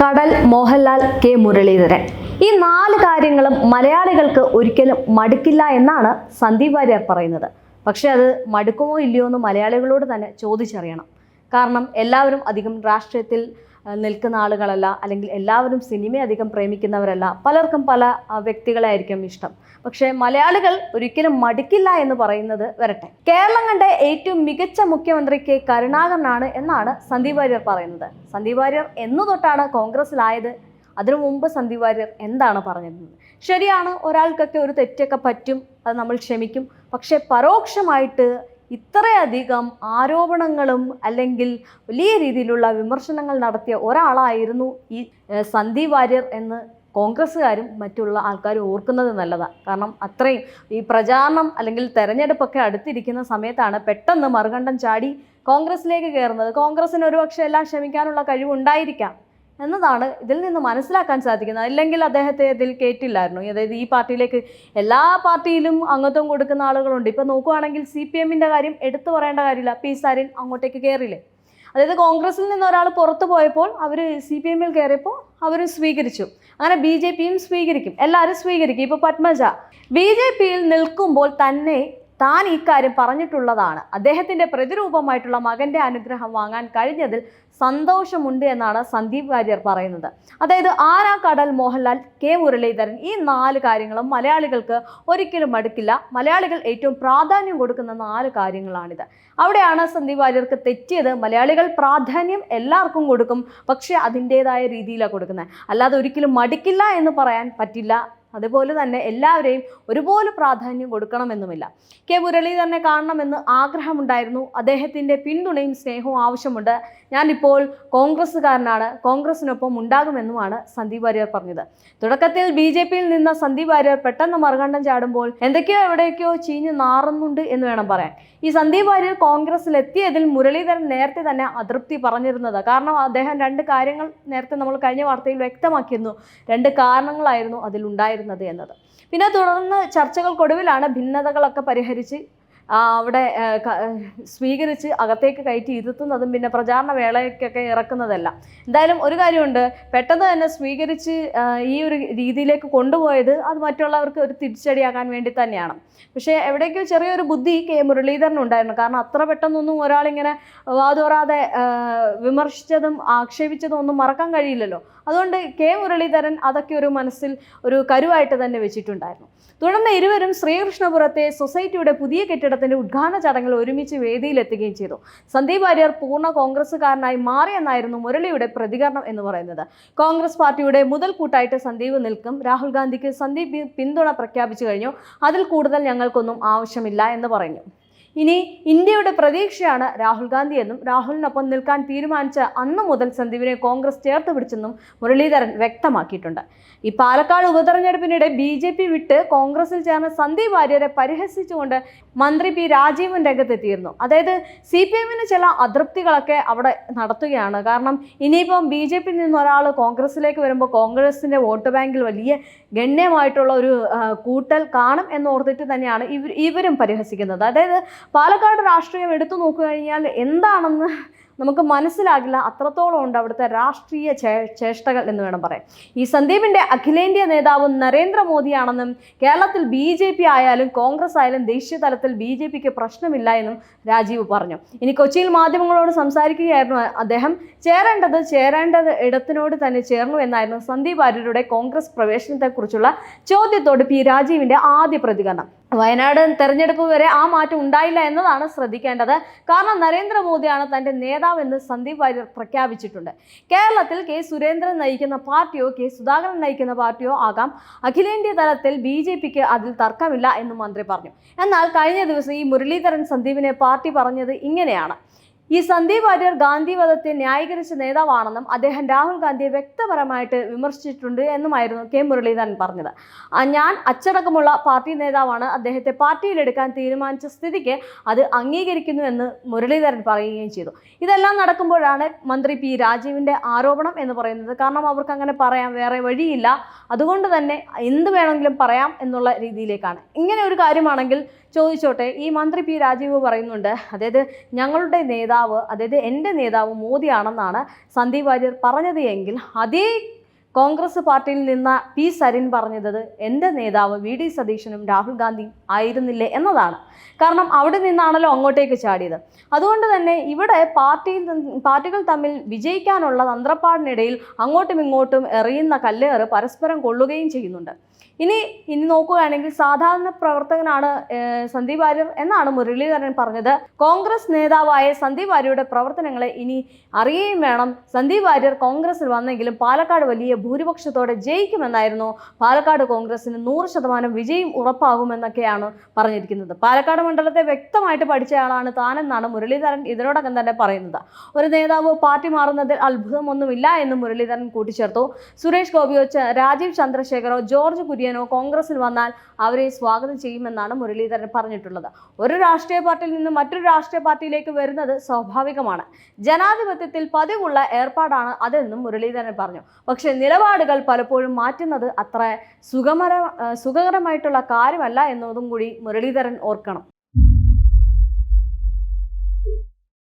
കടൽ മോഹൻലാൽ കെ മുരളീധരൻ. ഈ നാല് കാര്യങ്ങളും മലയാളികൾക്ക് ഒരിക്കലും മടുക്കില്ല എന്നാണ് സന്ദീപ് വാര്യർ പറയുന്നത്. പക്ഷേ അത് മടുക്കുമോ ഇല്ലയോ എന്ന് മലയാളികളോട് തന്നെ ചോദിച്ചറിയണം. കാരണം എല്ലാവരും അധികം രാഷ്ട്രീയത്തിൽ നിൽക്കുന്ന ആളുകളല്ല അല്ലെങ്കിൽ എല്ലാവരും സിനിമയെ അധികം പ്രേമിക്കുന്നവരല്ല. പലർക്കും പല വ്യക്തികളായിരിക്കും ഇഷ്ടം. പക്ഷേ മലയാളികൾ ഒരിക്കലും മടുക്കില്ല എന്ന് പറയുന്നത് വരട്ടെ. കേരളം കണ്ട ഏറ്റവും മികച്ച മുഖ്യമന്ത്രി കെ കരുണാകരനാണ് എന്നാണ് സന്ദീപ് വാര്യർ പറയുന്നത്. സന്ദീപ് വാര്യർ എന്നു തൊട്ടാണ് കോൺഗ്രസിലായത് അതിനു മുമ്പ് സന്ദീപ് വാര്യർ എന്താണ് പറഞ്ഞിരുന്നത്? ശരിയാണ് ഒരാൾക്കൊക്കെ ഒരു തെറ്റൊക്കെ പറ്റും അത് നമ്മൾ ക്ഷമിക്കും. പക്ഷേ പരോക്ഷമായിട്ട് ഇത്രയധികം ആരോപണങ്ങളും അല്ലെങ്കിൽ വലിയ രീതിയിലുള്ള വിമർശനങ്ങൾ നടത്തിയ ഒരാളായിരുന്നു ഈ സന്ദീപ് വാര്യർ എന്ന് കോൺഗ്രസ്സുകാരും മറ്റുള്ള ആൾക്കാരും ഓർക്കുന്നത് നല്ലതാണ് കാരണം അത്രയും ഈ പ്രചാരണം അല്ലെങ്കിൽ തെരഞ്ഞെടുപ്പൊക്കെ അടുത്തിരിക്കുന്ന സമയത്താണ് പെട്ടെന്ന് മറുകണ്ഠം ചാടി കോൺഗ്രസ്സിലേക്ക് കയറുന്നത്. കോൺഗ്രസിന് ഒരുപക്ഷെ എല്ലാം ക്ഷമിക്കാനുള്ള കഴിവുണ്ടായിരിക്കാം. എന്നതാണ് ഇതിൽ നിന്ന് മനസ്സിലാക്കാൻ സാധിക്കുന്നത്. അല്ലെങ്കിൽ അദ്ദേഹത്തെ ഇതിൽ കേട്ടില്ലായിരുന്നു അതായത് ഈ പാർട്ടിയിലേക്ക് എല്ലാ പാർട്ടിയിലും അംഗത്വം കൊടുക്കുന്ന ആളുകളുണ്ട്. ഇപ്പോൾ നോക്കുകയാണെങ്കിൽ സി പി എമ്മിന്റെ കാര്യം എടുത്തു പറയേണ്ട കാര്യമില്ല. പി സാരിൻ അങ്ങോട്ടേക്ക് കയറിയില്ലേ അതായത് കോൺഗ്രസിൽ നിന്ന് ഒരാൾ പുറത്തു പോയപ്പോൾ അവർ സി പി എമ്മിൽ കയറിയപ്പോൾ അവരും സ്വീകരിച്ചു. അങ്ങനെ ബി ജെ പിയും സ്വീകരിക്കും. എല്ലാവരും സ്വീകരിക്കും. ഇപ്പോൾ പത്മജ. ബി ജെ പിയിൽ നിൽക്കുമ്പോൾ തന്നെ താൻ ഇക്കാര്യം പറഞ്ഞിട്ടുള്ളതാണ്. അദ്ദേഹത്തിന്റെ പ്രതിരൂപമായിട്ടുള്ള മകന്റെ അനുഗ്രഹം വാങ്ങാൻ കഴിഞ്ഞതിൽ സന്തോഷമുണ്ട് എന്നാണ് സന്ദീപ് വാര്യർ പറയുന്നത്. അതായത് ആരാ കടൽ മോഹൻലാൽ കെ മുരളീധരൻ ഈ നാല് കാര്യങ്ങളും മലയാളികൾക്ക് ഒരിക്കലും മടുക്കില്ല മലയാളികൾ ഏറ്റവും പ്രാധാന്യം കൊടുക്കുന്ന നാല് കാര്യങ്ങളാണിത്. അവിടെയാണ് സന്ദീപ് വാര്യർക്ക് തെറ്റിയത്. മലയാളികൾ പ്രാധാന്യം എല്ലാവർക്കും കൊടുക്കും. പക്ഷേ അതിന്റേതായ രീതിയിലാണ് കൊടുക്കുന്നത്. അല്ലാതെ ഒരിക്കലും മടുക്കില്ല എന്ന് പറയാൻ പറ്റില്ല. അതുപോലെ തന്നെ എല്ലാവരെയും ഒരുപോലെ പ്രാധാന്യം കൊടുക്കണമെന്നുമില്ല. കെ മുരളീധരനെ കാണണമെന്ന് ആഗ്രഹമുണ്ടായിരുന്നു. അദ്ദേഹത്തിന്റെ പിന്തുണയും സ്നേഹവും ആവശ്യമുണ്ട്. ഞാനിപ്പോൾ കോൺഗ്രസ്സുകാരനാണ്. കോൺഗ്രസിനൊപ്പം ഉണ്ടാകുമെന്നുമാണ് സന്ദീപ് വാര്യർ പറഞ്ഞത്. തുടക്കത്തിൽ ബി ജെ പിയിൽ നിന്ന സന്ദീപ് വാര്യർ പെട്ടെന്ന് മറുകണ്ഠം ചാടുമ്പോൾ എന്തൊക്കെയോ എവിടെയൊക്കെയോ ചീഞ്ഞ് നാറുന്നുണ്ട് എന്ന് വേണം പറയാൻ. ഈ സന്ദീപ് വാര്യർ കോൺഗ്രസിൽ എത്തിയതിൽ മുരളീധരൻ നേരത്തെ തന്നെ അതൃപ്തി പറഞ്ഞിരുന്നത്. കാരണം അദ്ദേഹം രണ്ട് കാര്യങ്ങൾ നേരത്തെ നമ്മൾ കഴിഞ്ഞ വാർത്തയിൽ വ്യക്തമാക്കിയിരുന്നു. രണ്ട് കാരണങ്ങളായിരുന്നു അതിലുണ്ടായിരുന്നത്. എന്നത്. പിന്നെ തുടർന്ന് ചർച്ചകൾക്കൊടുവിലാണ് ഭിന്നതകളൊക്കെ പരിഹരിച്ച് അവിടെ സ്വീകരിച്ച് അകത്തേക്ക് കയറ്റി ഇരുത്തുന്നതും പിന്നെ പ്രചാരണ വേളയ്ക്കൊക്കെ ഇറക്കുന്നതല്ല. എന്തായാലും ഒരു കാര്യമുണ്ട്. പെട്ടെന്ന് തന്നെ സ്വീകരിച്ച് ഈ ഒരു രീതിയിലേക്ക് കൊണ്ടുപോയത് അത് മറ്റുള്ളവർക്ക് ഒരു തിരിച്ചടിയാകാൻ വേണ്ടി തന്നെയാണ്. പക്ഷേ എവിടേക്കോ ചെറിയൊരു ബുദ്ധി കെ. മുരളീധരനുണ്ടായിരുന്നു കാരണം അത്ര പെട്ടെന്നൊന്നും ഒരാളിങ്ങനെ വാതോറാതെ വിമർശിച്ചതും ആക്ഷേപിച്ചതും ഒന്നും മറക്കാൻ കഴിയില്ലല്ലോ. അതുകൊണ്ട് കെ. മുരളീധരൻ അതൊക്കെ ഒരു മനസ്സിൽ ഒരു കരുവായിട്ട് തന്നെ വെച്ചിട്ടുണ്ടായിരുന്നു. തുടർന്ന് ഇരുവരും ശ്രീകൃഷ്ണപുരത്തെ സൊസൈറ്റിയുടെ പുതിയ കെട്ടിടത്തിന്റെ ഉദ്ഘാടന ചടങ്ങിൽ ഒരുമിച്ച് വേദിയിലെത്തുകയും ചെയ്തു. സന്ദീപ് വാര്യർ പൂർണ കോൺഗ്രസ്സുകാരനായി മാറിയെന്നായിരുന്നു മുരളിയുടെ പ്രതികരണം എന്ന് പറയുന്നത്. കോൺഗ്രസ് പാർട്ടിയുടെ മുതൽക്കൂട്ടായിട്ട് സന്ദീപ് നിൽക്കും. രാഹുൽ ഗാന്ധിക്ക് സന്ദീപ് പിന്തുണ പ്രഖ്യാപിച്ചു കഴിഞ്ഞു. അതിൽ കൂടുതൽ ഞങ്ങൾക്കൊന്നും ആവശ്യമില്ല എന്ന് പറഞ്ഞു. ഇനി ഇന്ത്യയുടെ പ്രതീക്ഷയാണ് രാഹുൽ ഗാന്ധി എന്നും രാഹുലിനൊപ്പം നിൽക്കാൻ തീരുമാനിച്ച അന്ന് മുതൽ സന്ദീപിനെ കോൺഗ്രസ് ചേർത്ത് പിടിച്ചെന്നും മുരളീധരൻ വ്യക്തമാക്കിയിട്ടുണ്ട്. ഈ പാലക്കാട് ഉപതെരഞ്ഞെടുപ്പിനിടെ ബി ജെ പി വിട്ട് കോൺഗ്രസിൽ ചേർന്ന സന്ദീപ് വാര്യരെ പരിഹസിച്ചുകൊണ്ട് മന്ത്രി പി രാജീവൻ രംഗത്തെത്തിയിരുന്നു. അതായത് സി പി എമ്മിന് ചില അതൃപ്തികളൊക്കെ അവിടെ നടത്തുകയാണ്. കാരണം ഇനിയിപ്പം ബി ജെ പിയിൽ നിന്ന് ഒരാൾ കോൺഗ്രസിലേക്ക് വരുമ്പോൾ കോൺഗ്രസിന്റെ വോട്ട് ബാങ്കിൽ വലിയ ഗണ്യമായിട്ടുള്ള ഒരു കൂട്ടൽ കാണും എന്നോർത്തിട്ട് തന്നെയാണ് ഇവർ ഇവരും പരിഹസിക്കുന്നത്. അതായത് പാലക്കാട് രാഷ്ട്രീയം എടുത്തു നോക്കുകഴിഞ്ഞാൽ എന്താണെന്ന് നമുക്ക് മനസ്സിലാകില്ല. അത്രത്തോളം ഉണ്ട് അവിടുത്തെ രാഷ്ട്രീയ ചേഷ്ടകൾ എന്ന് വേണം പറയാം ഈ സന്ദീപിന്റെ അഖിലേന്ത്യാ നേതാവ് നരേന്ദ്രമോദിയാണെന്നും കേരളത്തിൽ ബി ജെ പി ആയാലും കോൺഗ്രസ് ആയാലും ദേശീയ തലത്തിൽ ബി ജെ പിക്ക് പ്രശ്നമില്ല എന്നും രാജീവ് പറഞ്ഞു. ഇനി കൊച്ചിയിൽ മാധ്യമങ്ങളോട് സംസാരിക്കുകയായിരുന്നു അദ്ദേഹം. ചേരേണ്ടത് ചേരേണ്ടത് ഇടത്തിനോട് തന്നെ ചേർന്നു എന്നായിരുന്നു സന്ദീപ് ആര്യരുടെ കോൺഗ്രസ് പ്രവേശനത്തെക്കുറിച്ചുള്ള ചോദ്യത്തോട് പി രാജീവിന്റെ ആദ്യ പ്രതികരണം. വയനാട് തെരഞ്ഞെടുപ്പ് വരെ ആ മാറ്റം ഉണ്ടായില്ല എന്നതാണ് ശ്രദ്ധിക്കേണ്ടത്. കാരണം നരേന്ദ്രമോദിയാണ് തന്റെ നേതാവെന്ന് സന്ദീപ് വാര്യർ പ്രഖ്യാപിച്ചിട്ടുണ്ട്. കേരളത്തിൽ കെ സുരേന്ദ്രൻ നയിക്കുന്ന പാർട്ടിയോ കെ സുധാകരൻ നയിക്കുന്ന പാർട്ടിയോ ആകാം. അഖിലേന്ത്യാ തലത്തിൽ ബി ജെ പിക്ക് അതിൽ തർക്കമില്ല എന്ന് മന്ത്രി പറഞ്ഞു. എന്നാൽ കഴിഞ്ഞ ദിവസം ഈ മുരളീധരൻ സന്ദീപിനെ പാർട്ടി പറഞ്ഞത് ഇങ്ങനെയാണ്. ഈ സന്ദീപ് വാര്യർ ഗാന്ധി വധത്തെ ന്യായീകരിച്ച നേതാവാണെന്നും അദ്ദേഹം രാഹുൽ ഗാന്ധിയെ വ്യക്തപരമായിട്ട് വിമർശിച്ചിട്ടുണ്ട് എന്നുമായിരുന്നു കെ മുരളീധരൻ പറഞ്ഞത്. ഞാൻ അച്ചടക്കമുള്ള പാർട്ടി നേതാവാണ്. അദ്ദേഹത്തെ പാർട്ടിയിലെടുക്കാൻ തീരുമാനിച്ച സ്ഥിതിക്ക് അത് അംഗീകരിക്കുന്നു എന്ന് മുരളീധരൻ പറയുകയും ചെയ്തു. ഇതെല്ലാം നടക്കുമ്പോഴാണ് മന്ത്രി പി രാജീവിന്റെ ആരോപണം എന്ന് പറയുന്നത്. കാരണം അവർക്ക് അങ്ങനെ പറയാം വേറെ വഴിയില്ല. അതുകൊണ്ട് തന്നെ എന്ത് വേണമെങ്കിലും പറയാം എന്നുള്ള രീതിയിലേക്കാണ്. ഇങ്ങനെ ഒരു കാര്യമാണെങ്കിൽ ചോദിച്ചോട്ടെ ഈ മന്ത്രി പി രാജീവ് പറയുന്നുണ്ട് അതായത് ഞങ്ങളുടെ നേതാവ് അതായത് എന്റെ നേതാവ് മോദിയാണെന്നാണ് സന്ദീപ് വാര്യർ പറഞ്ഞത് എങ്കിൽ അതേ കോൺഗ്രസ് പാർട്ടിയിൽ നിന്ന പി സരിൻ പറഞ്ഞത് എന്റെ നേതാവ് വി ഡി സതീശനും രാഹുൽ ഗാന്ധിയും ആയിരുന്നില്ലേ എന്നതാണ്. കാരണം അവിടെ നിന്നാണല്ലോ അങ്ങോട്ടേക്ക് ചാടിയത്. അതുകൊണ്ട് തന്നെ ഇവിടെ പാർട്ടിയിൽ പാർട്ടികൾ തമ്മിൽ വിജയിക്കാനുള്ള തന്ത്രപ്പാടിനിടയിൽ അങ്ങോട്ടും ഇങ്ങോട്ടും എറിയുന്ന കല്ലേറ് പരസ്പരം കൊള്ളുകയും ചെയ്യുന്നുണ്ട്. ഇനി ഇനി നോക്കുകയാണെങ്കിൽ സാധാരണ പ്രവർത്തകനാണ് സന്ദീപ് വാര്യർ എന്നാണ് മുരളീധരൻ പറഞ്ഞത്. കോൺഗ്രസ് നേതാവായ സന്ദീപ് വാര്യരുടെ പ്രവർത്തനങ്ങളെ ഇനി അറിയുകയും വേണം. സന്ദീപ് വാര്യർ കോൺഗ്രസിൽ വന്നെങ്കിലും പാലക്കാട് വലിയ ഭൂരിപക്ഷത്തോടെ ജയിക്കുമെന്നായിരുന്നു. പാലക്കാട് കോൺഗ്രസിന് നൂറ് ശതമാനം വിജയം ഉറപ്പാകുമെന്നൊക്കെയാണ് പറഞ്ഞിരിക്കുന്നത്. പാലക്കാട് മണ്ഡലത്തെ വ്യക്തമായിട്ട് പഠിച്ചയാളാണ് താനെന്നാണ് മുരളീധരൻ ഇതിനോടകം തന്നെ പറയുന്നത്. ഒരു നേതാവ് പാർട്ടി മാറുന്നതിൽ അത്ഭുതമൊന്നുമില്ല എന്ന് മുരളീധരൻ കൂട്ടിച്ചേർത്തു. സുരേഷ് ഗോപിയോ രാജീവ് ചന്ദ്രശേഖരോ ജോർജ് കുര്യനോ കോൺഗ്രസിൽ വന്നാൽ അവരെ സ്വാഗതം ചെയ്യുമെന്നാണ് മുരളീധരൻ പറഞ്ഞിട്ടുള്ളത്. ഒരു രാഷ്ട്രീയ പാർട്ടിയിൽ നിന്ന് മറ്റൊരു രാഷ്ട്രീയ പാർട്ടിയിലേക്ക് വരുന്നത് സ്വാഭാവികമാണ്. ജനാധിപത്യത്തിൽ പതിവുള്ള ഏർപ്പാടാണ് അതെന്നും മുരളീധരൻ പറഞ്ഞു. പക്ഷേ നിലപാടുകൾ പലപ്പോഴും മാറ്റുന്നത് അത്ര സുഖമര സുഖകരമായിട്ടുള്ള കാര്യമല്ല എന്നതും കൂടി മുരളീധരൻ ഓർക്കണം.